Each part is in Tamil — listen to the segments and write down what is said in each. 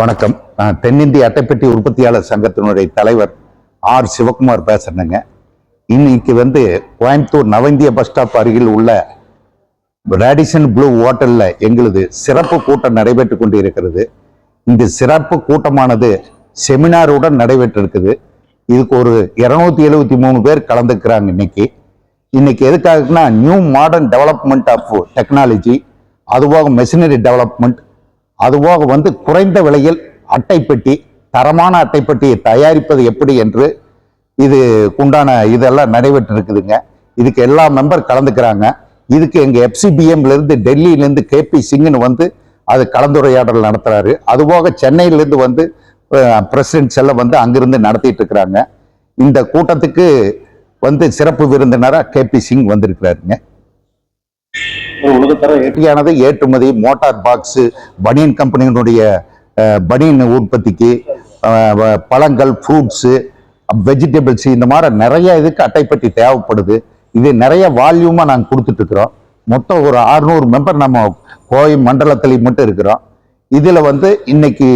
வணக்கம். நான் தென்னிந்திய அட்டைப்பெட்டி உற்பத்தியாளர் சங்கத்தினுடைய தலைவர் ஆர். சிவகுமார் பேசுறேங்க. இன்னைக்கு வந்து கோயம்புத்தூர் நவந்திய பஸ் ஸ்டாப் அருகில் உள்ள ரேடிசன் ப்ளூ ஹோட்டலில் எங்களது சிறப்பு கூட்டம் நடைபெற்று கொண்டு இருக்கிறது இந்த சிறப்பு கூட்டமானது செமினாருடன் நடைபெற்றிருக்குது. இதுக்கு ஒரு இருநூத்தி எழுபத்தி மூணு பேர் கலந்துக்கிறாங்க இன்னைக்கு. இன்னைக்கு எதுக்காகனா new modern development of technology அதுவாக மெஷினரி டெவலப்மெண்ட் அதுபோக வந்து குறைந்த விலையில் அட்டைப்பெட்டி தரமான அட்டைப்பெட்டியை தயாரிப்பது எப்படி என்று இது உண்டான இதெல்லாம் நடைபெற்று இருக்குதுங்க இதுக்கு எல்லா மெம்பர் கலந்துக்கிறாங்க. இதுக்கு எங்கள் எஃப்சிபிஎம்லேருந்து டெல்லியிலேருந்து கேபி சிங்னு வந்து அது கலந்துரையாடல் நடத்துகிறாரு அதுபோக சென்னையிலேருந்து வந்து பிரசிடென்ட்ஸ் எல்லாம் வந்து அங்கிருந்து நடத்திட்டு இருக்கிறாங்க இந்த கூட்டத்துக்கு வந்து சிறப்பு விருந்தினராக கேபி சிங் வந்திருக்கிறாருங்க. ஒரு ஏற்றுமதி மோட்டார் பாக்ஸ் பனியன் கம்பெனியினுடைய பனியன் உற்பத்திக்கு பழங்கள் ஃப்ரூட்ஸு வெஜிடபிள்ஸ் இந்த மாதிரி நிறைய இதுக்கு அட்டைப்பட்டி தேவைப்படுது. இது நிறைய வால்யூமாக நாங்கள் கொடுத்துட்ருக்குறோம் மொத்தம் ஒரு 600 மெம்பர் நம்ம கோவை மண்டலத்தில் மட்டும் இருக்கிறோம். இதில் வந்து இன்னைக்கு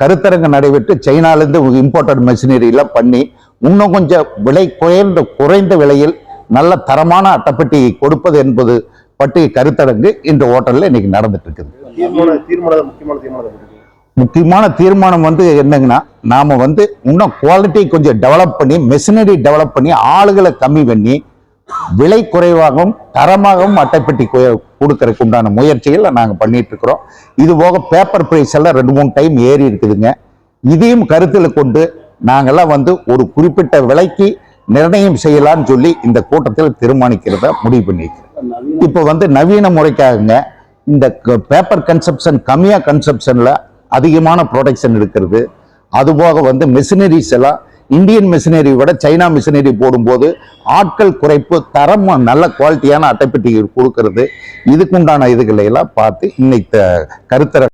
கருத்தரங்கு நடைபெற்று சைனாலேருந்து இம்போர்ட்டட் மெஷினரி எல்லாம் பண்ணி இன்னும் கொஞ்சம் விலை குறைந்த குறைந்த விலையில் நல்ல தரமான அட்டைப்பட்டி கொடுப்பது என்பது பற்றி கருத்தரங்கு இந்த ஹோட்டல்ல இன்னைக்கு நடந்துட்டு இருக்குது முக்கியமான தீர்மானம் இருக்கு. முக்கியமான தீர்மானம் வந்து என்னங்கன்னா நாம வந்து இன்னும் குவாலிட்டி கொஞ்சம் டெவலப் பண்ணி மெஷினரி டெவலப் பண்ணி ஆளுகளை கம்மி பண்ணி விலை குறைவாகவும் தரமாகவும் அட்டைப்பெட்டி கொடுக்கறதுக்கு உண்டான முயற்சிகளை நாங்கள் பண்ணிட்டு இருக்கிறோம் இது போக பேப்பர் பிரைஸ் எல்லாம் ரெண்டு மூணு டைம் ஏறி இருக்குதுங்க. இதையும் கருத்தில் கொண்டு நாங்கெல்லாம் வந்து ஒரு குறிப்பிட்ட விலைக்கு நிர்ணயம் செய்யலாம்னு சொல்லி இந்த கூட்டத்தில் தீர்மானிக்கிறத முடிவு பண்ணியிருக்கிறோம் இப்போ வந்து நவீன முறைக்காகங்க இந்த பேப்பர் கன்சப்ஷன் கம்மியாக கன்சப்ஷனில் அதிகமான ப்ரொடக்ஷன் இருக்கிறது அதுபோக வந்து மிஷினரிஸ் எல்லாம் இந்தியன் மிஷினரி விட சைனா மிஷினரி போடும்போது ஆட்கள் குறைப்பு தரம் நல்ல குவாலிட்டியான அட்டைப்பெட்டி கொடுக்கறது. இதுக்குண்டான இதுகளை எல்லாம் பார்த்து இன்னைக்கு கருத்தர